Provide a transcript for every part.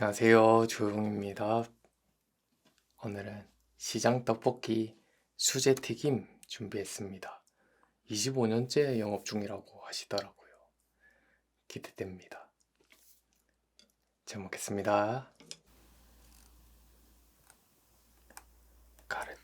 안녕하세요. 조용입니다. 오늘은 시장 떡볶이 수제 튀김 준비했습니다. 25년째 영업 중이라고 하시더라고요. 기대됩니다. 잘 먹겠습니다. 가래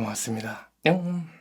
먹었습니다. 뿅.